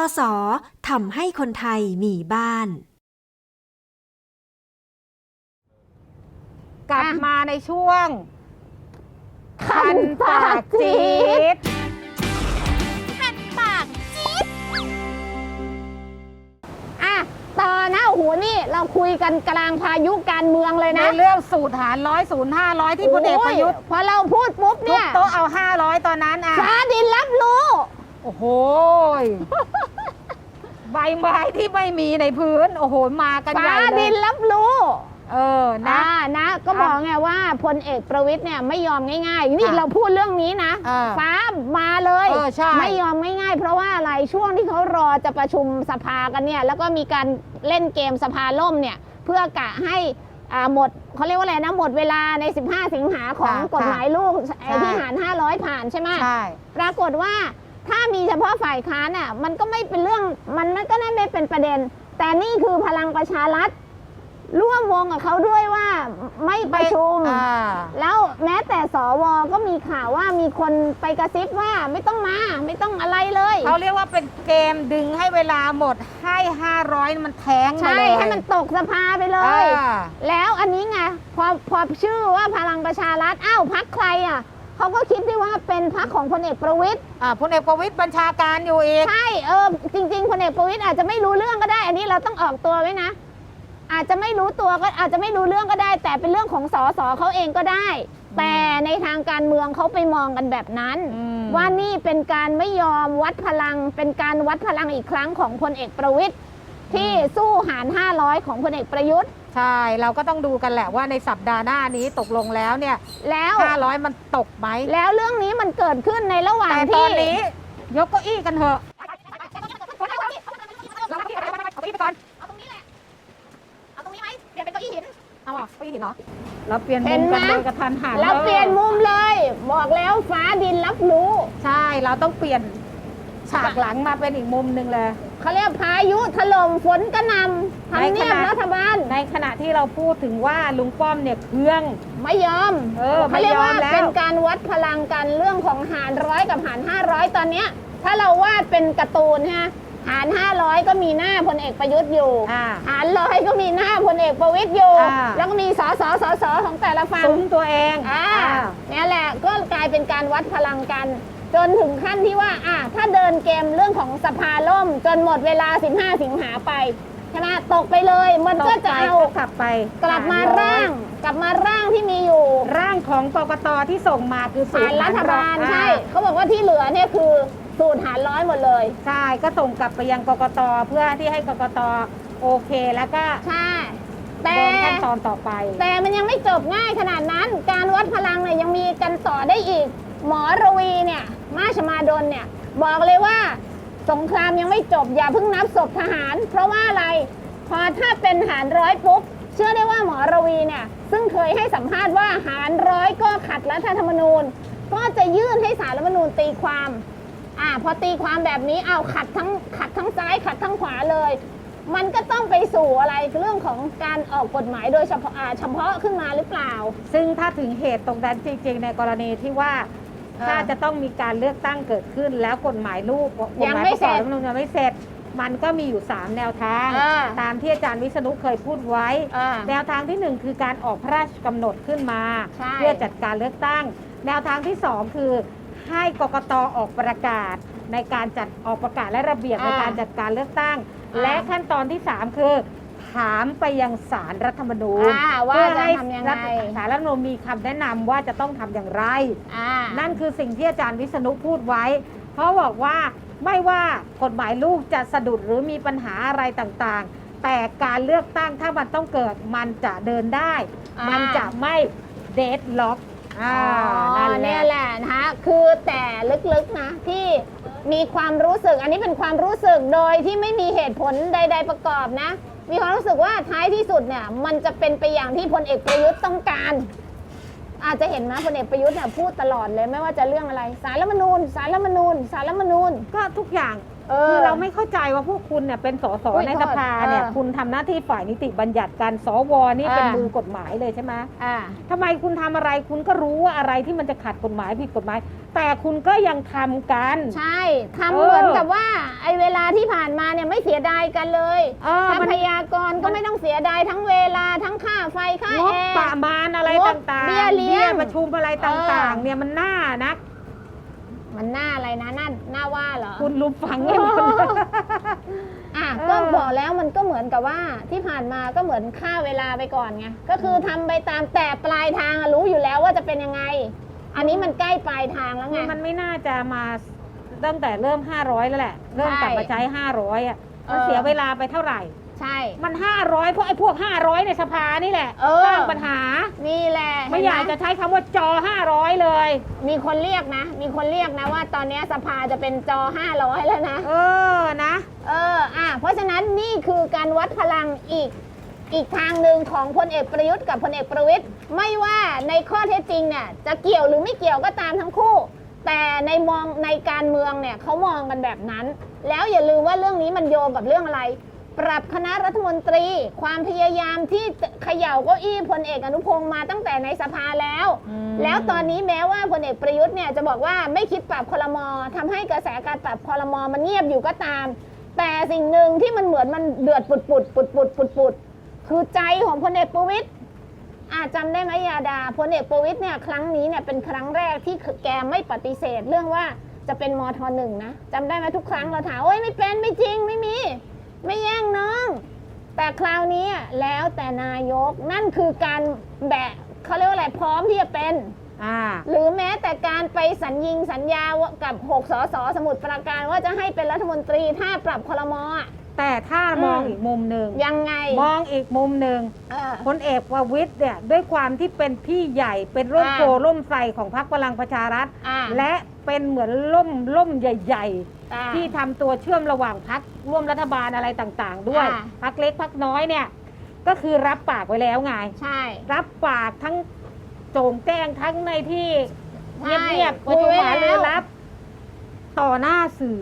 อสอทำให้คนไทยมีบ้าน กลับอะมาในช่วง คันปากจี๊ดอะต่อนะโอ้โหนี่เราคุยกันกลางพายุการเมืองเลยในนะเรื่องสูตรหารร้อยศูนย์ห้าร้อยที่พลเอกประยุทธ์โพอเราพูดปุ๊บทุเนี่บยโต๊ะเอาห้าร้อยตอนนั้นอะฟ้าดินรับรู้ โอ้โหยใบไม้ที่ไม่มีในพื้น โอ้โหมากันใหฟ้าญ่เลดิยนรับรู้เออนะอ่านะ ก็บอกไงว่าพลเอกประวิตยเนี่ยไม่ยอมง่ายๆ นี่อะ เราพูดเรื่องนี้นะ เออ ฟ้ามาเลย เออใช่ ไม่ยอมง่ายๆ เพราะว่าอะไรช่วงที่เขารอจะประชุมสภากันเนี่ย แล้วก็มีการเล่นเกมสภาล่มเนี่ย เพื่อกะให้อ่าหมดเขาเรียกว่าอะไรนะ หมดเวลาใน 15 สิงหาของค่ะกฎหมายลูกไอ้ใช่ที่หาร 500 ผ่านใช่ไหม ใช่ ปรากฏว่า ถ้ามีเฉพาะฝ่ายค้านอะมันก็ไม่เป็นเรื่องมันมันก็ไม่เป็นประเด็น แต่นี่คือพลังประชารัฐร่วมวงกับเขาด้วยว่าไม่ประชุมอ่าแล้วแม้แต่สวก็มีข่าวว่ามีคนไปกระซิบว่าไม่ต้องมาไม่ต้องอะไรเลย เขาเรียกว่าเป็นเกมดึงให้เวลาหมดให้ห้าร้อยมันแทงมาใช่เลยให้มันตกสภาไปเลเอยอแล้วอันนี้ไงพอพอชื่อว่าพลังประชารัฐอ้าวพักใครอะ เขาก็คิดได้ว่าเป็นพักของพลเอกประวิตย อ่าพลเอกประวิตยบัญชาการอยู่อีก ใช่เออจริงๆพลเอกประวิตยอาจจะไม่รู้เรื่องก็ได้ อันนี้เราต้องออกตัวไว้นะ อาจจะไม่รู้ตัวก็อาจจะไม่รู้เรื่องก็ได้ แต่เป็นเรื่องของสอสอเขาเองก็ได้ แต่ในทางการเมืองเขาไปมองกันแบบนั้น อืม ว่านี่เป็นการไม่ยอมวัดพลัง เป็นการวัดพลังอีกครั้งของพลเอกประวิตยที่สู้หาร 500 ของพลเอกประยุทธ์ ใช่ เราก็ต้องดูกันแหละว่าในสัปดาห์หน้านี้ตกลงแล้วเนี่ยแล้ว500 มันตกไหมแล้วเรื่องนี้มันเกิดขึ้นในระหว่างแต่ตที่อนนี้ ยกเก้าอี้กันเถอะเอาตรงนี้แหละ เอาตรงนี้ไหมเปลี่ยนเป็นเก้าอี้หิน เอาอะเก้าอี้หินเนาะเราเปลี่ยนเห็มุนมไหมกันโดยกระทันหันแล้วเปลี่ยนมุมเลย บอกแล้วฟ้าดินรับรู้ ใช่ เราต้องเปลี่ยน ฉากหลังมาเป็นอีกมุมหนึ่งเลย เขาเรียกพายุถล่มฝนกระหนำทำเนียบในขณะรัฐบาลในขณะที่เราพูดถึงว่าลุงป้อมเนี่ยเครื่อง ไม่ยอมเออเขาเรียกว่าไม่ยอมแล้วเป็นการวัดพลังกันเรื่องของหารร้อยกับหารห้าร้อยตอนเนี้ย ถ้าเราวาดเป็นการ์ตูนฮะหารห้าร้อยก็มีหน้าพลเอกประยุทธ์อยู่อ่าหารร้อยก็มีหน้าพลเอกประวิตยอยู่อ่าแล้วก็มีสอสอสอสอของแต่ละฝั่งซุ้มตัวเองอ่าอ่าเนี่ยแหละก็กลายเป็นการวัดพลังกัน จนถึงขั้นที่ว่าอะถ้าเดินเกมเรื่องของสภาล่ม จนหมดเวลา 15 สิงหาไปใช่ไหมตกไปเลย มันก็จะเอาตกไปก็กลับไป กลับมาร่าง กลับมาร่างที่มีอยู่ ร่างของกกตที่ส่งมาคือสูผ่าตนรรัฐบาลอ่ใช่เขาบอกว่าที่เหลือเนี่ยคือสูตรหารร้อยหมดเลย ใช่ ก็ส่งกลับไปยังกกตเพื่อที่ให้กกตโอเคแล้วก็ใช่แต่เดินขั้นตอนต่อไป แต่มันยังไม่จบง่ายขนาดนั้น การวัดพลังเนี่ยยังมีกันต่อได้อีก หมอรวีเนี่ยมาชมาดลเนี่ยบอกเลยว่าสงครามยังไม่จบอย่าเพิ่งนับศพทหาร เพราะว่าอะไรพอถ้าเป็นหารร้อยปุ๊บเชื่อได้ว่าหมอรวีเนี่ยซึ่งเคยให้สัมภาษณ์ว่าหารร้อยก็ขัดรัฐธรรมนูญ ก็จะยื่นให้สารรัฐธรรมนูญตีความอ่าพอตีความแบบนี้เอาขัดทั้งขัดทั้งซ้ายขัดทั้งขวาเลย มันก็ต้องไปสู่อะไรเรื่องของการออกกฎหมายโดยเฉพาะเฉพาะขึ้นมาหรือเปล่า ซึ่งถ้าถึงเหตุตรงนั้นจริง ๆ ในกรณีที่ว่า ถ้าจะต้องมีการเลือกตั้งเกิดขึ้น แล้วกฎหมายลูกกฎยังหมายไม่ประกอบเสร็จรัฐธรรมนูญยังไม่เสร็จ มันก็มีอยู่ 3 แนวทางอ่าตามที่อาจารย์วิษณุเคยพูดไว้อ่าแนวทางที่หนึ่งคือการออกพระราชกำหนดขึ้นมาใช่เพื่อจัดการเลือกตั้ง แนวทางที่สองคือให้กกตออกประกาศในการจัดออกประกาศและระเบียบในการจัดการเลือกตั้ง และขั้นตอนที่สามคือ ถามไปยังสารรัฐธรรมนูญอ่าว่าเพื่อจะให้ทำยังรัไงฐสารรัฐธรรมนูญมีคำแนะนำว่าจะต้องทำอย่างไร อ่านั่นคือสิ่งที่อาจารย์วิษณุพูดไว้ เพราะบอกว่าไม่ว่ากฎหมายลูกจะสะดุดหรือมีปัญหาอะไรต่างๆ แต่การเลือกตั้งถ้ามันต้องเกิดมันจะเดินได้ อ่ามัมันจะไม่เดดล็อกอ่าอ๋นั่อนแหเนี่ละ ยแหละนะคะคือแต่ลึกๆนะ ที่มีความรู้สึก อันนี้เป็นความรู้สึกโดยที่ไม่มีเหตุผลใด ๆประกอบนะ มีความรู้สึกว่าท้ายที่สุดเนี่ยมันจะเป็นไปอย่างที่พลเอกประยุทธ์ต้องการ อาจจะเห็นไหมพลเอกประยุทธ์เนี่ยพูดตลอดเลยไม่ว่าจะเรื่องอะไร สารรัฐธรรมนูญ สารรัฐธรรมนูญ สารรัฐธรรมนูญ ก็ทุกอย่างเออ คือเราไม่เข้าใจว่าพวกคุณเนี่ยเป็นสสอุ๊ยในสภาเนี่ยโทษเออคุณทำหน้าที่ฝ่ายนิติบัญญัติการสวนี่เป็นอ่ามื มือกฎหมายเลยใช่ไหมอ่า ทำไมคุณทำอะไรคุณก็รู้ว่าอะไรที่มันจะขัดกฎหมายผิดกฎหมาย แต่คุณก็ยังทำกัน ใช่ทำเออ เหมือนกับว่าไอ้เวลา ที่ผ่านมาเนี่ยไม่เสียดายกันเลยเออทรัมัน พยากรก็ไม่ต้องเสียดายทั้งเวลาทั้งค่าไฟค่างบแอประร์มาณอะไรงบต่างๆเบี้ยเลี้ยงประชุมอะไรต่างๆเนี่ยมันน่านักมันหน้าอะไรนะหน้าหน้าว่าเหรอ คุณรู้ฟังไม่หมดเลยอะเออ ก็บอกแล้วมันก็เหมือนกับว่าที่ผ่านมาก็เหมือนค่าเวลาไปก่อนไงก็คือทำไปตามแต่ปลายทางอะรู้อยู่แล้วว่าจะเป็นยังไง อันนี้มันใกล้ปลายทางแล้วไงมันไม่น่าจะมา ตั้งแต่เริ่ม 500 แล้วแหละ เริ่มกลับมาใช้ 500อะมันเออเสียเวลาไปเท่าไหร่ ใช่ มัน 500 เพราะไอ้พวก 500 ในสภานี่แหละเออ สร้างปัญหา นี่แหละไม่อยากเห็นหจะใช้คำว่าจอ 500 เลย มีคนเรียกนะ มีคนเรียกนะว่าตอนนี้สภาจะเป็นจอ 500 แล้วนะ เออนะ เออ อะ เพราะฉะนั้นนี่คือการวัดพลังอีก อีกทางหนึ่งของพลเอกประยุทธ์กับพลเอกประวิตยไม่ว่าในข้อเท็จจริงเนี่ยจะเกี่ยวหรือไม่เกี่ยวก็ตามทั้งคู่ แต่ในมองในการเมืองเนี่ยเขามองกันแบบนั้น แล้วอย่าลืมว่าเรื่องนี้มันโยงกับเรื่องอะไร ปรับคณะรัฐมนตรี ความพยายามที่จะเขย่าเก้าอี้พลเอกอนุพงศ์มาตั้งแต่ในสภาแล้วอืมแล้วตอนนี้แม้ว่าพลเอกประยุทธ์เนี่ยจะบอกว่าไม่คิดปรับคลมทำให้กระแสการปรับคลมมันเงียบอยู่ก็ตาม แต่สิ่งหนึ่งที่มันเหมือนมันเดือดปุดปุดปุดปุดปุดปุดคือใจของพลเอกประวิตย อาจจำได้ไหมยาดาพลเอกประวิตยเนี่ยครั้งนี้เนี่ยเป็นครั้งแรกที่แกไม่ปฏิเสธเรื่องว่าจะเป็นมทหนึ่งนะจำได้ไหมทุกครั้งเราถามโอ้ยไม่เป็นไม่จริงไม่มี ไม่แย่งน้อง แต่คราวนี้แล้วแต่นายกนั่นคือการแบะเขาเรียกว่าอะไรพร้อมที่จะเป็นอ่าหรือแม้แต่การไปสัญญิงสัญญาว่ากับ 6 สสสมุทรปราการว่าจะให้เป็นรัฐมนตรีถ้าปรับคลมอะ แต่ถ้ามองอืมอีกมุมหนึ่งยังไงมองอีกมุมหนึ่งเออ พลเอกประวิตยเนี่ยด้วยความที่เป็นพี่ใหญ่เป็นร่มอ่า โพร่มใสของพรรคพลังประชารัฐ อ่าและเป็นเหมือนล่มล่มใหญ่อ่าๆที่ทำตัวเชื่อมระหว่างพักร่วมรัฐบาลอะไรต่างๆ ด้วยอ่าพักเล็กพักน้อยเนี่ย ก็คือรับปากไว้แล้วไง ใช่ รับปากทั้งโจงแจ้งทั้งในที่ใช่เงียบๆประคุชุยมไว้หารือแล้ว รับ ต่อหน้าสื่อ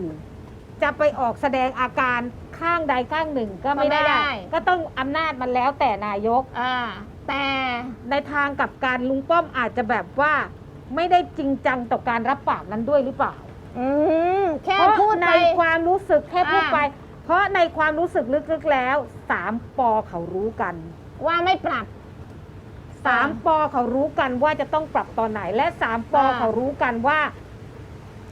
จะไปออกแสดงอาการ ข้างใดข้างหนึ่งก็ไม่ได้ ก็ต้องอำนาจมันแล้วแต่นายก อ่าแต่ในทางกับการลุงป้อมอาจจะแบบว่า ไม่ได้จริงจังต่อการรับปากนั้นด้วยหรือเปล่า อืมแค่เพราะพูดในไปความรู้สึกแค่พูดอ่าไป เพราะในความรู้สึกลึกๆแล้วสามปอเขารู้กันว่าไม่ปรับ สามปอเขารู้กันว่าจะต้องปรับตอนไหน และสามปออ่า เขารู้กันว่า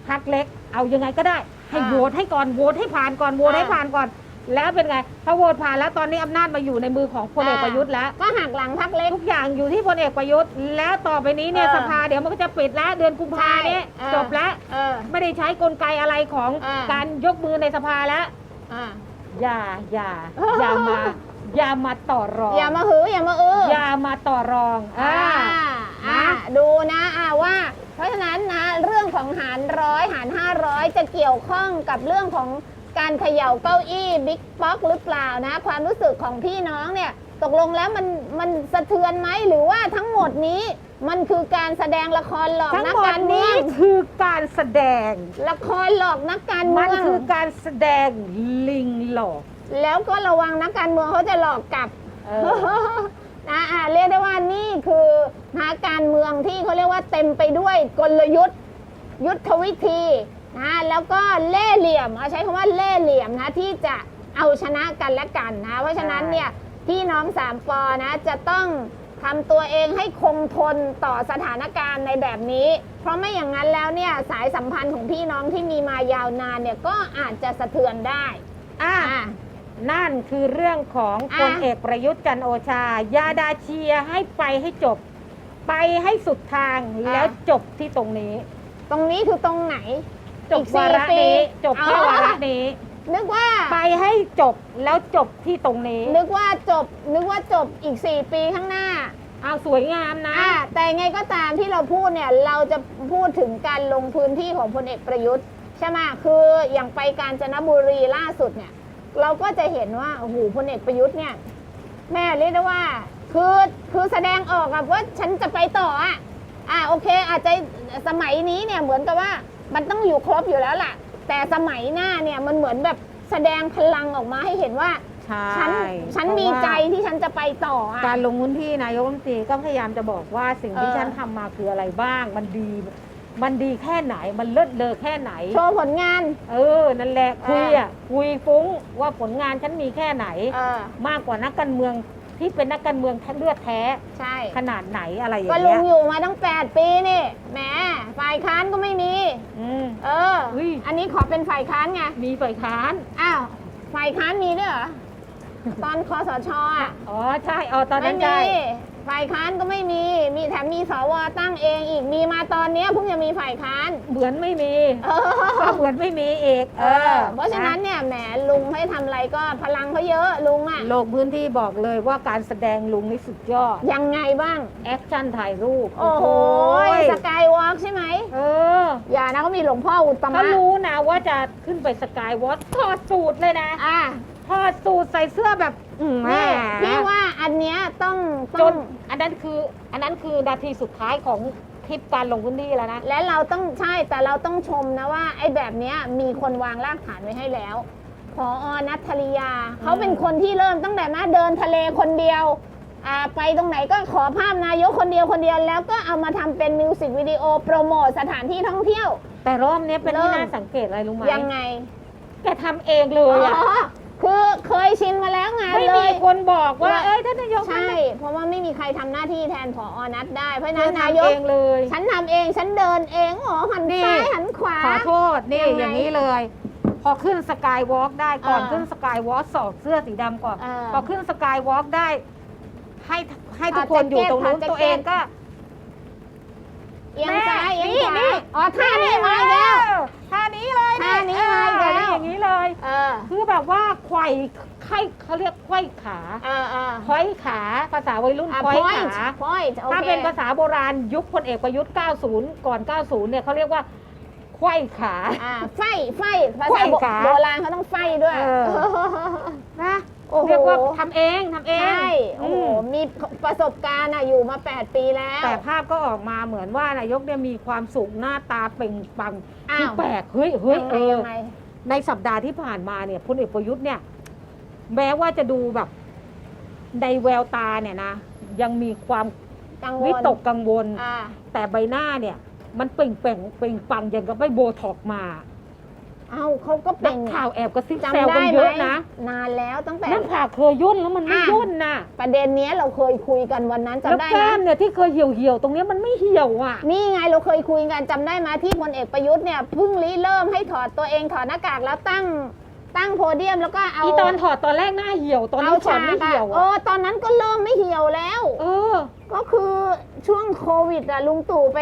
พักเล็กเอายังไงก็ได้ ให้อ่าโหวตให้ก่อนโหวตให้ผ่านก่อนโหวตอ่าให้ผ่านก่อน แล้วเป็นไงพอโหวตผ่านแล้วตอนนี้อำนาจมาอยู่ในมือของพลเอกอ่าประยุทธ์แล้วก็หักหลังพักเล็กทุกอย่างอยู่ที่พลเอกประยุทธ์แล้วต่อไปนี้เนี่ยเออสภาเดี๋ยวมันก็จะปิดแล้วเดือนกุมภาเนี้ยใช่เออจบแล้วเออไม่ได้ใช้กลไกอะไรของอ่าการยกมือในสภาแล้วอ่าอย่าอย่าอย่ามาอย่ามาต่อรอง อย่ามาหืออย่ามาอื้ออย่ามาต่อรองอ่าอ่านะดูนะอ่าว่า เพราะฉะนั้นนะเรื่องของหารร้อยหารห้าร้อยจะเกี่ยวข้องกับเรื่องของการเขย่าเก้าอี้บิ๊กป๊อกหรือเปล่านะ ความรู้สึกของพี่น้องเนี่ยตกลงแล้วมันมันสะเทือนไหมหรือว่าทั้งหมดนี้มันคือการแสดงละครหลอกทั้งนักหมดการเมืนี้องคือการแสดง ละครหลอกนักการมัเมืนองคือการแสดงลิงหลอก แล้วก็ระวังนักการเมืองเขาจะหลอกกลับ เออ นะอะเรียกได้ว่านี่คือนาการเมืองที่เขาเรียกว่าเต็มไปด้วยกลยุทธ์ ยุทธวิธีนะแล้วก็เล่ห์เหลี่ยมเอาใช้คำว่าเล่ห์เหลี่ยมนะที่จะเอาชนะกันและกันนะ เพราะฉะนั้นเนี่ยพี่น้องสามปอนะจะต้องทำตัวเองให้คงทนต่อสถานการณ์ในแบบนี้ เพราะไม่อย่างนั้นแล้วเนี่ยสายสัมพันธ์ของพี่น้องที่มีมายาวนานเนี่ยก็อาจจะสะเทือนได้ อะอะ นั่นคือเรื่องของอะพลเอกประยุทธ์จันทร์โอชา ยาดาเชียร์ให้ไปให้จบ ไปให้สุดทางแล้วจบที่ตรงนี้ ตรงนี้คือตรงไหน จบอีกสี่วาระนี้ ปีจบแค่อ๋อ วาระนี้ นึกว่า ไปให้จบแล้วจบที่ตรงนี้นึกว่าจบ นึกว่าจบอีก 4 ปีข้างหน้า เอาสวยงามนะ อ่าแต่ไงก็ตามที่เราพูดเนี่ยเราจะพูดถึงการลงพื้นที่ของพลเอกประยุทธ์ใช่ไหมคืออย่างไปกาญจนบุรีล่าสุดเนี่ย เราก็จะเห็นว่าโอ้โหพลเอกประยุทธ์เนี่ย แม่เรียกได้ว่า คือคือแสดงออกกับว่าฉันจะไปต่ออะอ่าโอเค อาจจะสมัยนี้เนี่ยเหมือนกับว่ามันต้องอยู่ครบอยู่แล้วล่ะ แต่สมัยหน้าเนี่ยมันเหมือนแบบแสดงพลังออกมาให้เห็นว่าใช่ฉันฉันเพราะมีว่า ใจที่ฉันจะไปต่ออะการลงพื้นที่นายกรัฐมนตรีก็พยายามจะบอกว่าสิ่งที่เออ ฉันทำมาคืออะไรบ้าง มันดี มันดีแค่ไหนมันเลิศเลอแค่ไหน โชว์ผลงาน เออ นั่นแหละคุยอะคุยฟุ้งว่าผลงานฉันมีแค่ไหน เออ มากกว่านักการเมืองที่เป็นนักการเมืองแท้เลือดแท้ ใช่ขนาดไหนอะไรอย่างก็ลุเงี้งยอยู่มาตั้ง 8 ปีนี่แหมฝ่ายค้านก็ไม่มี อืม เออ เฮ้ย อันนี้ขอเป็นฝ่ายค้านไง มีฝ่ายค้าน อ้าว ฝ่ายค้านมีด้วยเหรอ ตอนคอสชอะ อ๋อใช่อ๋อตอนไม่นั้นมี ใช่ ฝ่ายค้านก็ไม่มี มีแถมมีสวตั้งเองอีก มีมาตอนเนี้ยเพิ่งจะมีฝ่ายค้าน เหมือนไม่มีเออ ก็เหมือนไม่มีอีกเออ เพราะฉะนั้นเนี่ยแหมลุงให้ทำอะไรก็พลังเขาเยอะลุงอะลงพื้นที่บอกเลยว่าการแสดงลุงนี่สุดยอด ยังไงบ้าง แอคชั่นถ่ายรูปโอ้โหยสกายวอล์กใช่ไหม เอออย่านะเขามีหลวงพ่ออุตตเขามะรู้นะว่าจะขึ้นไปสกายวอล์ถอดสูตรเลยนะ อะ ถอดสูตรใส่เสื้อแบบอืมแหมนี่พี่ว่าอันเนี้ยต้องจต้องนอันนั้นคืออันนั้นคือนาทีสุดท้ายของคลิปการลงพื้นที่แล้วนะ และเราต้องใช่แต่เราต้องชมนะว่า ไอ้แบบเนี้ยมีคนวางรากฐานไว้ให้แล้วพออนัทธริยา เขาเป็นคนที่เริ่มตั้งแต่มาเดินทะเลคนเดียวอ่าไปตรงไหนก็ขอภาพนายกคนเดียวคนเดียวแล้วก็เอามาทำเป็นมิวสิกวิดีโอโปรโมทสถานที่ท่องเที่ยว แต่รอบนี้เป็นที่เริ่ม น่าสังเกตอะไรรู้ไหมยังไงแกทำเองเลยอะ อ๋อ คือเคยชินมาแล้วไงไม่เลมีย คนบอกว่าว่าเอ้ยท่านนายกใช่ เพราะว่าไม่มีใครทำหน้าที่แทนผออนัทได้ เพราะฉะเธนั้อนนายทำกเองเลย ฉันทำเองฉันเดินเองอ๋อหันนี่ ซ้ายหันขวา ขอโทษนี่ยังไงอย่างนี้เลย พอขึ้นสกายวอล์กได้ก่อนเออขึ้นสกายวอล์กสอกเสื้อสีดำก่อน เออพอขึ้นสกายวอล์กได้ ให้ให้ทุกถอดคนอยู่แจ็คเก็ตตรงนู้นถอดแจ็คเก็ตตัวเองก็เอียงซ้ายเอียงนี่ขวานี่อ๋อท่านี้มาอีกแล้ว ท่านี้เลยท่านี้มาอีกแล้วเอออย่างนี้เลย เออ คือแบบว่าไขว่ไข้เขาเรียกไขว้ขาเออเออไขว้ขา ภาษาวัยรุ่นอะไขว้ point ขา point โอถ้าเคเป็นภาษาโบราณยุคพลเอกประยุทธ์ 90 ก่อน 90 เนี่ยเขาเรียกว่าไขว้ขา อ่าไฟไฟภาไขว้ษาโบขาโบราณเขาต้องไฟด้วย เออ นะ โอ้โหเรียกว่าทำเองทำเองใช่โอ้โหอืมมีประสบการณ์อะอยู่มา 8 ปีแล้วแต่ภาพก็ออกมาเหมือนว่านายกเนี่ยมีความสุขหน้าตาเปล่งปลังอ้าที่วแปลกเฮ้ยเฮ้ยยังเอไงอยังไงในสัปดาห์ที่ผ่านมาเนี่ยพลเอกประยุทธ์เนี่ยแม้ว่าจะดูแบบในแววตาเนี่ยนะยังมีความกังวลวิตกกังวล อ่าแต่ใบหน้าเนี่ย มันเปล่งเปล่งเปล่งปลังอย่างกับไม่โบท็อกซ์มา เอ้าเขาก็นัเป็กนข่าวแอบกระซิบแซจำวได้กันไหเยมอะนะนานแล้วตั้งแต่ หน้าผากเคยย่นแล้วมันไม่อะ ย่นนะประเด็นเนี้ยเราเคยคุยกันวันนั้นแล้วจำได้ไหแก้มมเนี่ยที่เคยเหี่ยวเหี่ยวๆตรงเนี้ยมันไม่เหี่ยวอะ นี่ไงเราเคยคุยกันจำได้ไหมที่พลเอกประยุทธ์เนี่ยเพิ่งริเริ่มให้ถอดตัวเองถอดหน้ากากแล้วตั้งตั้งโพเดียมแล้วก็เอา อีตอนถอดตอนแรกหน้าเหี่ยวตอนเอานี้ถอดฉากไม่อะเหี่ยวโอ้อะตอนนั้นก็เริ่มไม่เหี่ยวแล้ว เออ ก็คือ ช่วงโควิดอะลุงตู่ไป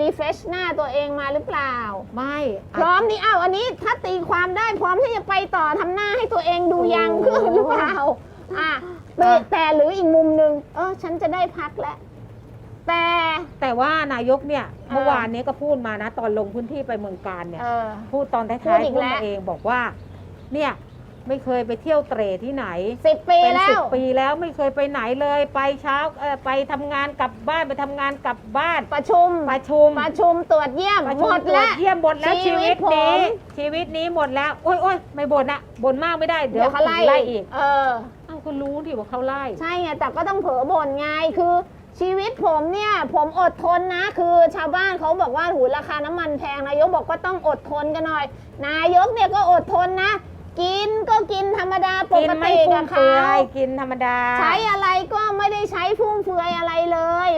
รีเฟชหน้าตัวเองมาหรือเปล่า ไม่พร้อมนี่อ้าวอันนี้ถ้าตีความได้พร้อมที่จะไปต่อทำหน้าให้ตัวเองดูยังขึ้นหรือเปล่าอะแต่แต่หรืออีกมุมหนึ่งเออฉันจะได้พักแล้วแต่แต่ว่านายกเนี่ยเออเมื่อวานนี้ก็พูดมานะ ตอนลงพื้นที่ไปเมืองการเนี่ย เออ พูดตอนท้ายพูดๆอีกพูดแล้ว มาเองบอกว่า เนี่ย ไม่เคยไปเที่ยวเตรที่ไหนสิบปีเป็นแล้สิบว ปีแล้วไม่เคยไปไหนเลย ไปเช้าเออไปทำงานกลับบ้านไปทำงานกลับบ้านประชุม ประชุมประชุมตรวจเยี่ยม ประหชุมมดตรวแล้จว เยี่ยมหมดแล้วชีชีวิวิตตนี้ผมชีวิตนี้หมดแล้วโอ้ยโอ้ยไม่บ่นอะบ่นมากไม่ได้เดี๋เดี๋ยยววเขาไล่ไล่อีกเออ เอ้าก็รู้ดิว่าเขาไล่ ใช่ไงแต่ก็ต้องเผลอบ่นไงคือ ชีวิตผมเนี่ย ผมอดทนนะ คือชาวบ้านเขาบอกว่าหูราคาน้ำมันแพงนายกบอกก็ต้องอดทนกันหน่อย นายกเนี่ยก็อดทนนะ กินก็กินธรรมดาปกินกไม่ติฟุ่กัมบเฟืเขาอยกินธรรมดา ใช้อะไรก็ไม่ได้ใช้ฟุ่มเฟือยอะไรเลย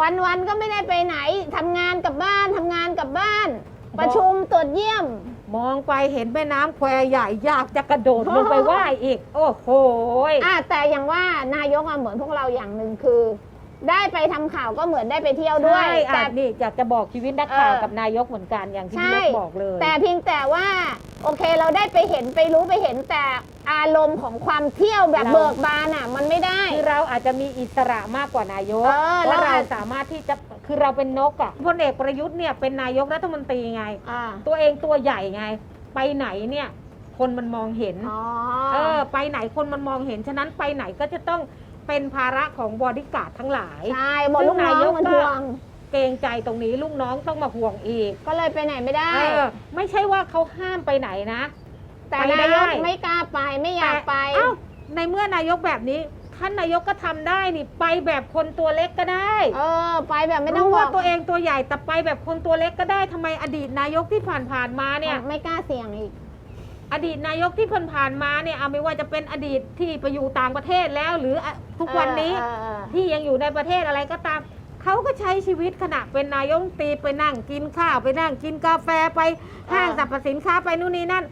วันวันๆก็ไม่ได้ไปไหนทำงานกับบ้านทำงานกับบ้าน ประชุมตรวจเยี่ยม มองไปเห็นแม่น้ำแควใหญ่อยากจะกระโดดลงไปว่ายอีก โอ้โหยอะแต่อย่างว่านายกอะเหมือนพวกเราอย่างหนึ่งคือ ได้ไปทำข่าวก็เหมือนได้ไปเที่ยวด้วยใช่แต่ อะนี่อยากจะบอกชีวิตนักข่าวเออกับนายกเหมือนกันอย่างที่ใช่ พี่เล็กบอกเลยแต่เพียงแต่ว่าโอเคเราได้ไปเห็นไปรู้ไปเห็นแต่อารมณ์ของความเที่ยวแบบเราเบิกบานอะ มันไม่ได้ คือเราอาจจะมีอิสระมากกว่านายกเออเพราะเราเราอาจสามารถที่จะคือเราเป็นนกอะพลเอกประยุทธ์เนี่ยเป็นนายกรัฐมนตรีไง อ่าตัวเองตัวใหญ่ไง ไปไหนเนี่ย คนมันมองเห็น อ๋อ เออไปไหนคนมันมองเห็น ฉะนั้นไปไหนก็จะต้อง เป็นภาระของบอดี้การ์ดทั้งหลายใช่หมดลูกน้องซึ่งนายกมันก็ทวง เกรงใจตรงนี้ลูกน้องต้องมาห่วงอีก ก็เลยไปไหนไม่ได้เออไม่ใช่ว่าเขาห้ามไปไหนนะ แต่ไปได้นายกไม่กล้าไปไม่อยากไปแต่เอ้าในเมื่อนายกแบบนี้ท่านนายกก็ทำได้นี่ไปแบบคนตัวเล็กก็ได้ เออ ไปแบบไม่ต้องรู้บอว่ากตัวเองตัวใหญ่แต่ไปแบบคนตัวเล็กก็ได้ทำไมอดีตนายกที่ผ่านๆมาเนี่ย ไม่กล้าเสี่ยงอีก อดีตนายกที่ผ่านๆมาเนี่ยเอาไม่ว่าจะเป็นอดีตที่ไปอยู่ต่างประเทศแล้ว หรืออะทุกวันนี้เออเออที่ยังอยู่ในประเทศอะไรก็ตาม เขาก็ใช้ชีวิตขณะเป็นนายกรัฐมนตรีไปนั่งกินข้าวไปนั่งกินกาแฟไปห้างสรรพสินค้าไปนู่นนี่นั่น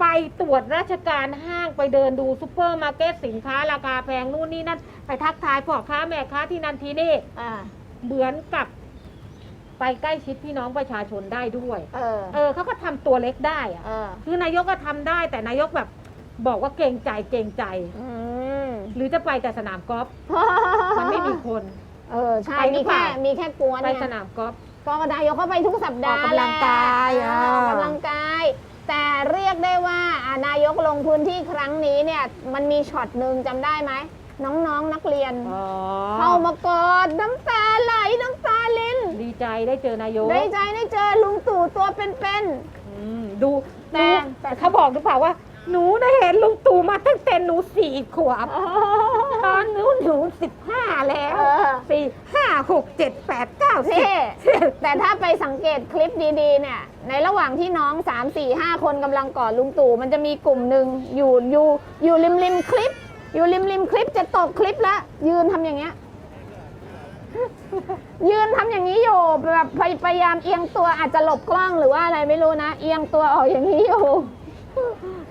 ไปตรวจราชการห้างไปเดินดูซูเปอร์มาร์เก็ตสินค้าราคาแพงนู่นนี่นั่น ไปทักทายพ่อค้าแม่ค้าที่นั่นที่นี่ อ่า เหมือนกับ ไปใกล้ชิดพี่น้องประชาชนได้ด้วย เออ เออเขาก็ทำตัวเล็กได้อะเออ คือนายกก็ทำได้ แต่นายกแบบบอกว่าเกรงใจเกรงใจ อืม หรือจะไปแต่สนามกอล์ฟมันไม่มีคน เออ ใช่ ไปหรืมีอเปแค่ ล่ามีแค่กวนไปไงสนามกอล์ฟ ก็นายกเขาไปทุกสัปดาห์ออกกำลังกายแหละอ่าเออออกกำลังกาย แต่เรียกได้ว่าอ่านายกลงพื้นที่ครั้งนี้เนี่ย มันมีช็อตหนึ่งจำได้ไหม น้องๆนักเรียนเข้ามากอดน้ำตาไหลน้ำตาลิ้นดีใจได้เจอนายกได้ใจได้เจอลุงตู่ตัวเป็นอืมดูแต่ดูแต่เขาบอกหรือเปล่าว่า หนูได้เห็นลุงตู่มาตั้งแต่หนูสี่ขวบๆตอนหนูหนูสิบห้าแล้วเออสี่ห้าหกเจ็ดแปดเก้าสิบนี่แต่ถ้าไปสังเกตคลิปดีๆ เนี่ย ในระหว่างที่น้อง 3 4 5 คนกำลังกอดลุงตู่มันจะมีกลุ่มหนึ่งอยู่อยู่อยู่ริมริมคลิป อยู่ริมริมคลิปจะตกคลิปแล้วยืนทำอย่างเงี้ย ยืนทำอย่างนี้อยู่แบบพยพยายามเอียงตัวอาจจะหลบกล้องหรือว่าอะไรไม่รู้นะ เอียงตัวออกอย่างนี้อยู่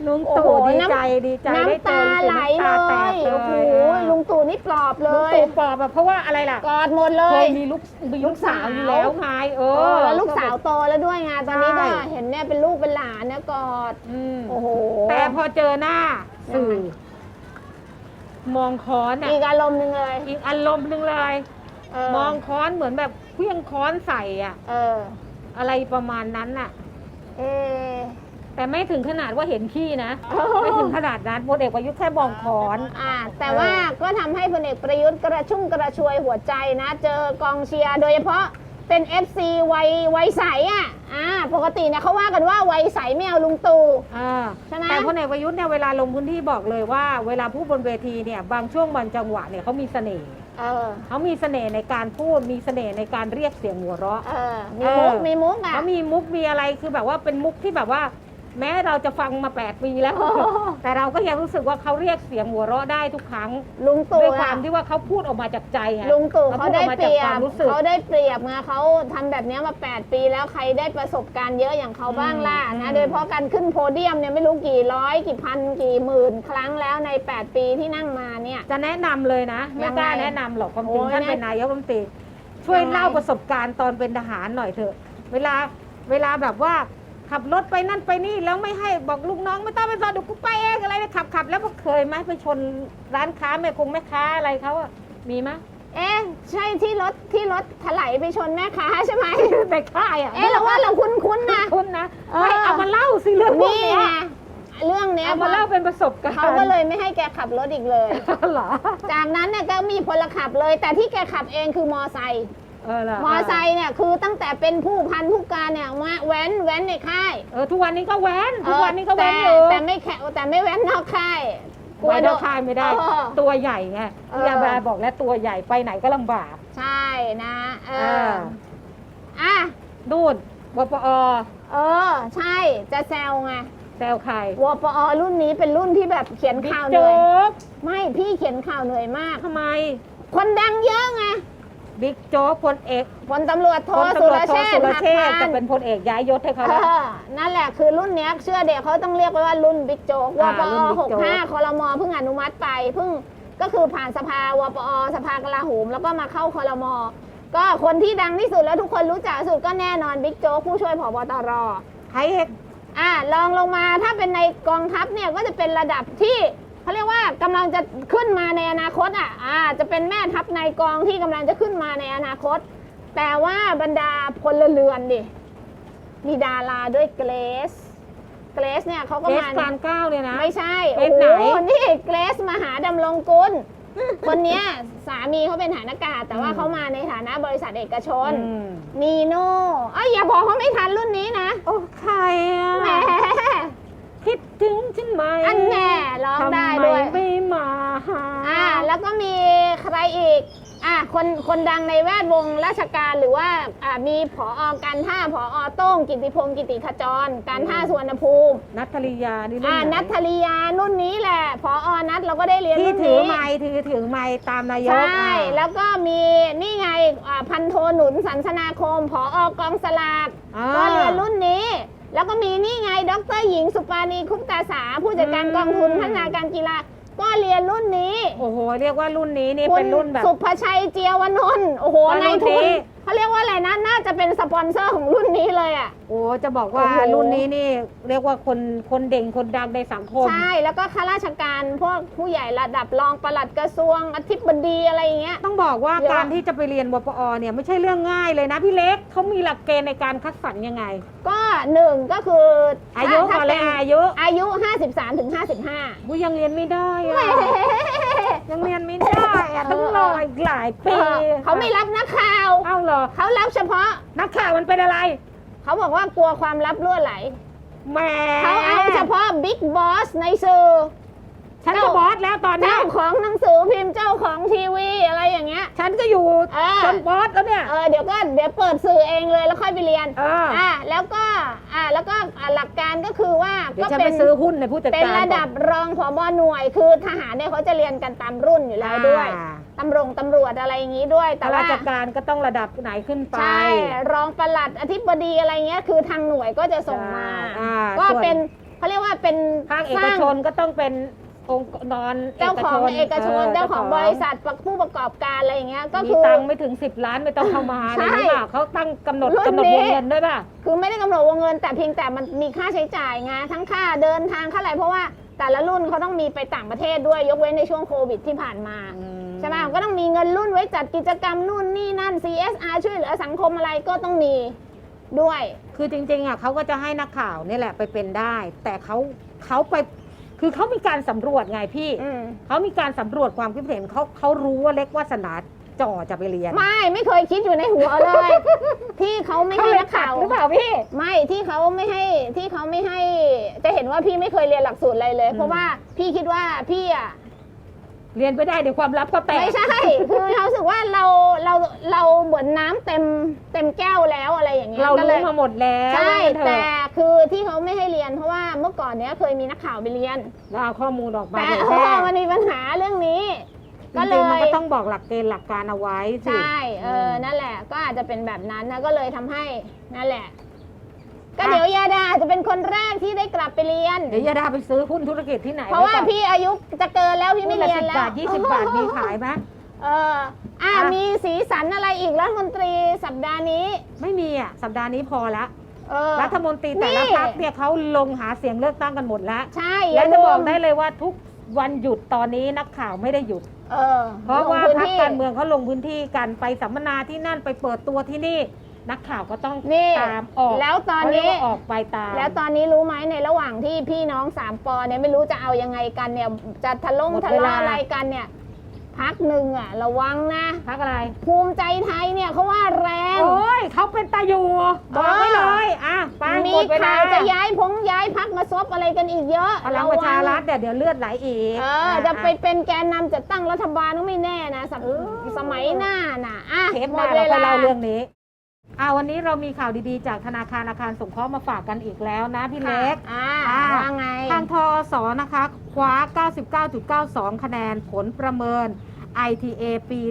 ลุงโอ้ตู่โหดีน้ำใจดีใจได้น้ำเจตาอลุงไหลตู่เลน้ำตาแตกยเลยโอ้โหลุงตู่นี่ปลอบเลลุงยตู่ปอบอะเพราะว่าอะไรล่ะกอดหมดเลเคยยมีลูกมีลูกสาวอยู่แล้วไงเอเอออแล้วลูกสาวโตแล้วด้วยไงตอนนี้ก็ใช่เห็นเนี่ยเป็นลูกเป็นหลานเนี่ยกอดอืมโอ้โหแต่พอเจอหน้าสื่อยังไง มองค้อนอะอีกอารมณ์หนึ่งเลย อีกอารมณ์หนึ่งเลยเออมองค้อนเหมือนแบบเครื่องค้อนใส่อะ เออ อะไรประมาณนั้นน่ะ เออ แต่ไม่ถึงขนาดว่าเห็นขี้นะ โอ้ไม่ถึงขนาดนั้นพลเอกประยุทธ์แค่มองค้อน อ่าแต่ว่าก็ทำให้พลเอกประยุทธ์กระชุ่มกระชวยหัวใจนะ เจอกองเชียร์โดยเฉพาะ เป็น FC วัยวัยใสอะอ่าปกติเนี่ยเขาว่ากันว่าวัยใสไม่เอาลุงตู่ อ่าใช่ไหม แต่พลเอกประยุทธ์เนี่ยเวลาลงพื้นที่บอกเลยว่า เวลาพูดบนเวทีเนี่ยบางช่วงบางจังหวะเนี่ยเขามีเสน่ห์เออเขามีเสน่ห์ในการพูดมีเสน่ห์ในการเรียกเสียงหัวเราะ เออมีมุกเออ มีมุกอะเขามีมุกมีอะไรคือแบบว่าเป็นมุกที่แบบว่า แม้เราจะฟังมา 8 ปีแล้วโอ้โหแต่เราก็ยังรู้สึกว่าเขาเรียกเสียงหัวเราะได้ทุกครั้งลุงตู่ด้วยความอะที่ว่าเขาพูดออกมาจากใจไงลุงตู่เขาเขาพูดอได้อกมาเปจากรียควาบมรู้สึก เขาได้เปรียบไงเขาทำแบบเนี้ยมา 8 ปีแล้วใครได้ประสบการณ์เยอะอย่างเขาบ้างล่ะอืนะม โดยเฉพาะการขึ้นโพเดียมเนี่ยไม่รู้กี่ร้อยกี่พันกี่หมื่นครั้งแล้วใน 8 ปีที่นั่งมาเนี่ย จะแนะนำเลยนะไม่กล้ายังไงแนะนำหรอกความจโอ้ริงยท่านแนะเป็นนายกรัฐมนตรีช่วยยังไง เล่าประสบการณ์ตอนเป็นทหารหน่อยเถอะ เวลาเวลาแบบว่า ขับรถไปนั่นไปนี่แล้วไม่ให้บอกลูกน้องไม่ต้องไปสอนเดูกูไปเองอะไรเนี่ยขับขับแล้วก็เคยไหมไปชนร้านค้าแม่คงแม่ค้าอะไรเขาอะมีไหมเอ๊ะใช่ที่รถที่รถถลายไปชนแม่ค้าใช่ไหมไปค่ายอะเอ๊ะเราว่าเราคุ้นๆนะ คุณนะเออ ไม่เอามาเล่าสิเรื่องพวกนี่เนี้ยไงเรื่องเนี้ยเอามาเล่าเป็นประสบการณ์เขาก็เลยไม่ให้แกขับรถอีกเลย เหรอ จากนั้นเนี่ยก็มีพลขับเลย แต่ที่แกขับเองคือมอไซค์ เออเหรอมอไซค์เนี่ยคือตั้งแต่เป็นผู้พันผู้การเนี่ยมาแว้นแว้นในค่ายเออทุกวันนี้ก็แว้นทุกวันนี้ก็แว้นแต่อยู่แต่ไม่แข่แต่ไม่แว้นนอกค่ายกลัวโดนคายไม่ได้เออตัวใหญ่ไงเออยาบาบอกแล้วตัวใหญ่ไปไหนก็ลำบาก ใช่นะเอเออออะดูดวปอเออ ใช่จะแซวไงแซวใครวปอรุ่นนี้เป็นรุ่นที่แบบเขียนบิ๊กข่าวเหโจ๊นื่อยกไม่พี่เขียนข่าวเหนื่อยมากทำไม คนดังเยอะไง บิ๊กโจ๊กพลเอกพลตำรวจโทพลสุตำรวรจโทเชษสุฐ์รหักเชษฐ์พาจะนเป็นพลเอกย้ายยศให้เขาเอแล้ว อนั่นแหละคือรุ่นเนี้ยเชื่อเด็กเขาต้องเรียกว่ารุ่นบิ๊กโจ๊กวอ่าปรุ่อนบิ๊กหกโจ๊กห้าคอรมอเพิ่งอนุมัติไปเพิ่งก็คือผ่านสภาวปอสภากลาโหมแล้วก็มาเข้าคอรมอก็คนที่ดังที่สุดแล้วทุกคนรู้จักที่สุดก็แน่นอนบิ๊กโจ๊กผู้ช่วยผบตรใครเอกอ่าลองลงมาถ้าเป็นในกองทัพเนี่ยก็จะเป็นระดับที่ เขาเรียกว่ากำลังจะขึ้นมาในอนาคตอะอ่าจะเป็นแม่ทัพในกองที่กำลังจะขึ้นมาในอนาคต แต่ว่าบรรดาพลเรือนดิมีดาราด้วยเกรซเกรซเนี่ยเขาก็เอสมา การเก้าเนี่ยนะ ไม่ใช่ เกรโอ้ซโห ไหน นี่เกรซมหาดำรงกุล คนเนี้ยสามีเขาเป็นฐานอากาศ แต่ว่าอืมเขามาในฐานะบริษัทเอกชน อืมนีโน่เอ้ยอย่าบอกเขาไม่ทันรุ่นนี้นะ โอ้ใครอะแหม คิดถึงฉันไหมอันแน่ร้องได้ด้วยทำไมไม่มาหาอ่าแล้วก็มีใครอีกอ่าคนคนดังในแวดวงราชการหรือว่าอ่ามีผอการท่าผอโต้งกิติพงศ์กิติขจร การท่าสุวรรณภูมินัทธริยานี่รุ่อ่านไหนนัทธริยารุ่นนี้แหละผอนัทเราก็ได้เรียนที่รุ่นถือนี้ไม้ถือถือไม้ตามนายกใช่อะแล้วก็มีนี่ไงอ่าพันโทหนุนสันสนาคมผอกองสลากอ่าก็เรียนรุ่นนี้ แล้วก็มีนี่ไงดรหญิงสุปานีคุปตาสา ผู้จัดการอืมกองทุนพัฒนาการกีฬาก็เรียนรุ่นนี้ โอ้โห เรียกว่ารุ่นนี้นี่คุเป็ณนรุ่นแบบ สุภชัยเจียวนนท์โอ้โหว่ารุ่นายนทุนนี้ เขาเรียกว่าอะไรนะ น่าจะเป็นสปอนเซอร์ของรุ่นนี้เลยอะ โอ้จะบอกว่าโอ้โห รุ่นนี้นี่เรียกว่าคนคนเด่งคนดังในสังคม ใช่ แล้วก็ข้าราชการพวกผู้ใหญ่ระดับรองปลัดกระทรวงอธิบดีอะไรอย่างเงี้ย ต้องบอกว่าเยอะ การที่จะไปเรียนวปอเนี่ยไม่ใช่เรื่องง่ายเลยนะพี่เล็กเขามีหลักเกณฑ์ในการคัดสรรยังไง ก็หนึ่งก็คืออาอายุก่อนเลยอายุอายุ 53ถึง55กูยังเรียนไม่ได้อะแหม ยังเรียนไม่ได้อะต้องรออีกหลายเอปีอเขาไม่รับนักข่าวเอ้าเหรอเขารับเฉพาะนักข่าวมันเป็นอะไร เขาบอกว่ากลัวความลับรั่วไหลแหมเขาเอาเฉพาะบิ๊กบอสในสื่อ ฉันก็บอสแล้วตอนเนี้เจ้ายของหนังสือพิมพ์เจ้าของทีวีอะไรอย่างเงี้ย ฉันก็อยู่เออ จนบอสแล้วเนี่ย เออเดี๋ยวก็เดี๋ยวเปิดสื่อเองเลยแล้วค่อยไปเรียนเอออ่าแล้วก็อ่าแล้วก็อ่าหลักการก็คือว่าเดี๋ยก็วฉันเป็ไปนซื้อหุ้นในผู้จัดเป็นการระดับรองผบหน่วยคือทหารเนี่ยเขาจะเรียนกันตามรุ่นอยู่แล้วด้วยอ่าตำรงตำรวจอะไรอย่างนี้ด้วย แต่ข้าว่าราชการก็ต้องระดับไหนขึ้นไป ใช่รองปลัดอธิบดีอะไรเงี้ยคือทางหน่วยก็จะส่งมา อ่าก็ส่วน เป็นเขาเรียกว่าเป็นภาคเอสกร้างชนก็ต้องเป็น องค์กรเจ้าของเอกชนเจ้าของบริษัททผู้ประกอบการอะไรอย่างเงี้ยก็มีคือตังค์ไม่ถึง 10 ล้านไม่ต้องเข้ามาอะไรใช่อย่างนี้เปล่าเขาตั้งกำหนดรุ่นกำหนดนี้วงเงินด้วยป่ะคือไม่ได้กำหนดวงเงิน แต่เพียงแต่มันมีค่าใช้จ่ายไงทั้งค่าเดินทางค่าอะไรเพราะว่าแต่ละรุ่นเขาต้องมีไปต่างประเทศด้วยยกเว้นในช่วงโควิดที่ผ่านมาใช่ไหมก็ต้องมีเงินรุ่นไว้จัดกิจกรรมนู่นนี่นั่น CSR ช่วยเหลือสังคมอะไรก็ต้องมีด้วย คือจริงๆอะเขาก็จะให้นักข่าวนี่แหละไปเป็นได้ แต่เขาเขาไป คือเขามีการสำรวจไงพี่ อืมเขามีการสำรวจความคิดเห็นเขาเขารู้ว่าเล็กวาสนาจ่อจะไปเรียนไม่ไม่เคยคิดอยู่ในหัวเลย ที่เขาไม่ให้นักข่าว หรือเปล่าพี่ ไม่ที่เขาไม่ให้ที่เขาไม่ให้ จะเห็นว่าพี่ไม่เคยเรียนหลักสูตรอะไรเลยอืมเพราะว่าพี่คิดว่าพี่อะ เรียนไปได้เดี๋ยวความลับก็แตกไม่ใช่ คือเขารู้สึกว่าเราเราเราเหมือนน้ำเต็มเต็มแก้วแล้วอะไรอย่างเงี้ยเราก็เลรู้ยมาหมดแล้วใช่ว่างั้นเถแต่อะคือที่เขาไม่ให้เรียนเพราะว่าเมื่อก่อนเนี้ยเคยมีนักข่าวไปเรียนแล้วเอาข้อมูลออกมาแต่เผยเอแพร่อมันมีปัญหาเรื่องนี้ จก็เลริงๆมันย ก็ต้องบอกหลักเกณฑ์หลักการเอาไว้สิ ใช่ เออ นั่นแหละ ก็อาจจะเป็นแบบนั้นนะ ก็เลยทำให้ นั่นแหละ ก็เดี๋ยวยาดาอาจจะเป็นคนแรกที่ได้กลับไปเรียน เดี๋ยวยาดาไปซื้อหุ้นธุรกิจที่ไหนเพราะว่าพี่อายุจะเกินแล้วพี่ไม่เรียนสิแล้บาวทยี่สิบบาทมีขายไหมเอออะอะมีสีสันอะไรอีกรัฐมนตรีสัปดาห์นี้ ไม่มีอะสัปดาห์นี้พอละเออรัฐมนตรีแต่ละนี่พรรคเนี่ยเขาลงหาเสียงเลือกตั้งกันหมดแล้วใช่แล้วจะย่าบอกลืมได้เลยว่าทุกวันหยุดตอนนี้นักข่าวไม่ได้หยุดเออเพราะว่าลงพื้นพรรคที่การเมืองเขาลงพื้นที่กันไปสัมมนาที่นั่นไปเปิดตัวที่นี่ นักข่าวก็ต้องนี่ตามออกแล้วตอนเขาเรียกนี้ว่าออกไปตาม แล้วตอนนี้รู้ไหมในระหว่างที่พี่น้องสามปอเนี่ยไม่รู้จะเอายังไงกันเนี่ย จะทะลงหมดทะเวเลาะลาอะไรกันเนี่ย พักหนึ่งอะ ระวังนะ พักอะไร ภูมิใจไทยเนี่ยเขาว่าแรง โอ้ยเขาเป็นตาอยู่บอกไว้เลยอะไปมีหมดเวลาข่าวจะย้ายพงย้ายพักมาซบอะไรกันอีกเยอะพลังประชารัฐเดี๋ยวเดี๋ยวเลือดไหลอีก เออ จะไปเป็นแกนนำจัดตั้งรัฐบาลก็ไม่แน่นะสมสมัยหน้าน่ะอะเทปหหมน้าดเราเวไปลา เล่าเรื่องนี้ อ่าวันนี้เรามีข่าวดีๆ จากธนาคารอาคารสงเคราะห์มาฝากกันอีกแล้วนะพี่เล็ก อ่าอ่า ว่าไง ทางทอสนะคะ คว้า 99.92 คะแนนผลประเมิน ITA ปี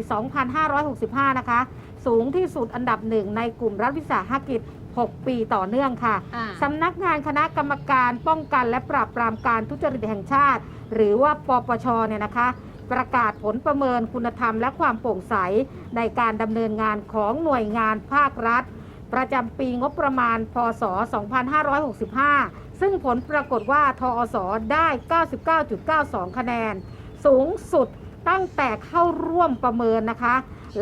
2565 นะคะ สูงที่สุดอันดับหนึ่งในกลุ่มรัฐวิสาหกิจ 6 ปีต่อเนื่องค่ะ อ่า สำนักงานคณะกรรมการป้องกันและปราบปรามการทุจริตแห่งชาติ หรือว่าปปชเนี่ยนะคะ ประกาศผลประเมินคุณธรรมและความโปร่งใส ในการดำเนินงานของหน่วยงานภาครัฐ ประจำปีงบประมาณ พศ 2565 ซึ่งผลปรากฏว่าทอสได้ 99.92 คะแนน สูงสุดตั้งแต่เข้าร่วมประเมินนะคะ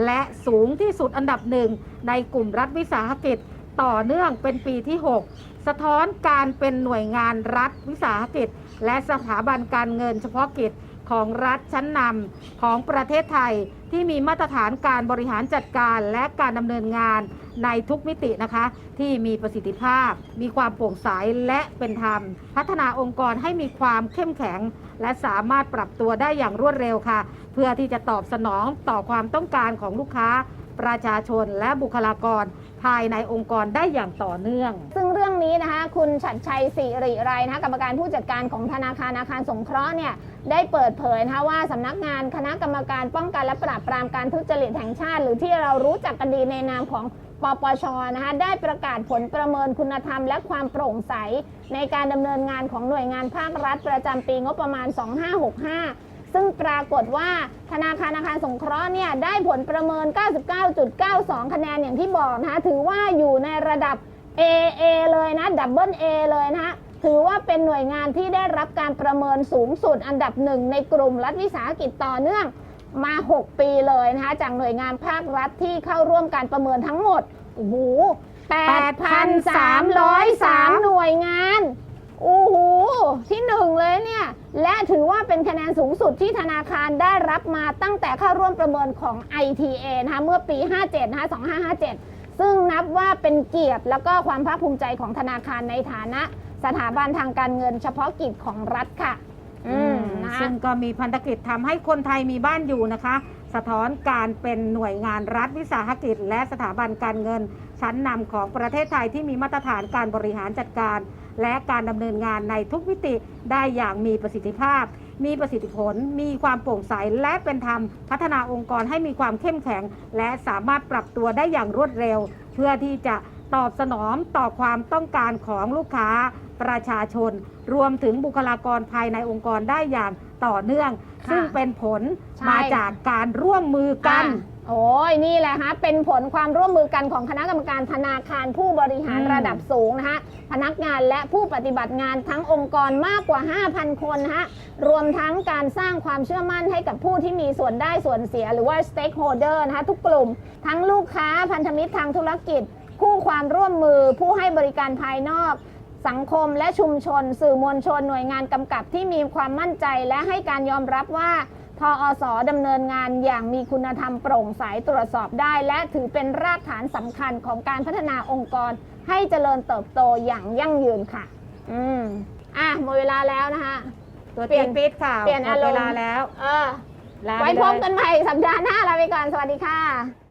และสูงที่สุดอันดับหนึ่งในกลุ่มรัฐวิสาหกิจต่อเนื่องเป็นปีที่ 6 สะท้อนการเป็นหน่วยงานรัฐวิสาหกิจ และสถาบันการเงินเฉพาะกิจ ของรัฐชั้นนำของประเทศไทยที่มีมาตรฐานการบริหารจัดการและการดำเนินงานในทุกมิตินะคะ ที่มีประสิทธิภาพ มีความโปร่งใสและเป็นธรรม พัฒนาองค์กรให้มีความเข้มแข็ง และสามารถปรับตัวได้อย่างรวดเร็วค่ะ เพื่อที่จะตอบสนองต่อความต้องการของลูกค้า ประชาชนและบุคลากรภายในองค์กรได้อย่างต่อเนื่อง ซึ่งเรื่องนี้นะคะ คุณชัดชัยสิริไรนะคะกรรมการผู้จัดการของธนาคารอาคารสงเคราะห์เนี่ยได้เปิดเผยนะคะว่าสำนักงานคณะกรรมการป้องกันและปราบปรามการทุจริตแห่งชาติ หรือที่เรารู้จักกันดีในนามของปปชนะคะได้ประกาศผลประเมินคุณธรรมและความโปร่งใส ในการดำเนินงานของหน่วยงานภาครัฐประจำปีงบประมาณ 2565 ซึ่งปรากฏว่าธนาคารอาคารสงเคราะห์เนี่ยได้ผลประเมิน 99.92 คะแนนอย่างที่บอกนะคะถือว่าอยู่ในระดับ AA เลยนะดับเบิล A เลยนะคะถือว่าเป็นหน่วยงานที่ได้รับการประเมินสูงสุดอันดับหนึ่งในกลุ่มรัฐวิสาหกิจต่อเนื่องมา 6 ปีเลยนะคะจากหน่วยงานภาครัฐที่เข้าร่วมการประเมินทั้งหมดโอ้โห8,303 หน่วยงาน โอ้โหที่หนึ่งเลยเนี่ย และถือว่าเป็นคะแนนสูงสุดที่ธนาคารได้รับมาตั้งแต่เข้าร่วมประเมินของ ITA นะคะเมื่อปี 57 นะคะ 2557 ซึ่งนับว่าเป็นเกียรติแล้วก็ความภาคภูมิใจของธนาคารในฐานะ สถาบันทางการเงินเฉพาะกิจของรัฐค่ะ อืมนะซึ่งก็มีพันธกิจทำให้คนไทยมีบ้านอยู่นะคะ สะท้อนการเป็นหน่วยงานรัฐวิสาหกิจ และสถาบันการเงิน ชั้นนำของประเทศไทยที่มีมาตรฐานการบริหารจัดการ และการดำเนินงานในทุกมิติได้อย่างมีประสิทธิภาพ มีประสิทธิผล มีความโปร่งใสและเป็นธรรม พัฒนาองค์กรให้มีความเข้มแข็ง และสามารถปรับตัวได้อย่างรวดเร็ว เพื่อที่จะตอบสนองต่อความต้องการของลูกค้าประชาชน รวมถึงบุคลากรภายในองค์กรได้อย่างต่อเนื่อง ซึ่งเป็นผลมาจากการร่วมมือกัน อะ โอ้ยนี่แหละฮะเป็นผลความร่วมมือกันของคณะกรรมการธนาคารผู้บริหารอืม ระดับสูงนะคะพนักงานและผู้ปฏิบัติงานทั้งองค์กรมากกว่า 5,000 คนนะฮะรวมทั้งการสร้างความเชื่อมั่นให้กับผู้ที่มีส่วนได้ส่วนเสียหรือว่า stakeholder นะคะทุกกลุ่ม ทั้งลูกค้าพันธมิตรทางธุรกิจ คู่ความร่วมมือผู้ให้บริการภายนอก สังคมและชุมชน สื่อมวลชนหน่วยงานกำกับที่มีความมั่นใจและให้การยอมรับว่า ทออสดำเนินงานอย่างมีคุณธรรมโปร่งใสตรวจสอบได้ และถือเป็นรากฐานสำคัญของการพัฒนาองค์กร ให้เจริญเติบโตอย่างยั่งยืนค่ะ อืมอะหมดเวลาแล้วนะคะตัวเปลี่ตียนปิดค่ะเปลี่ยนอารมณ์หดเวลาแล้ว เออลาไว้ปพเลยบกันใหม่สัปดาห์หน้าลาไปก่อนสวัสดีค่ะ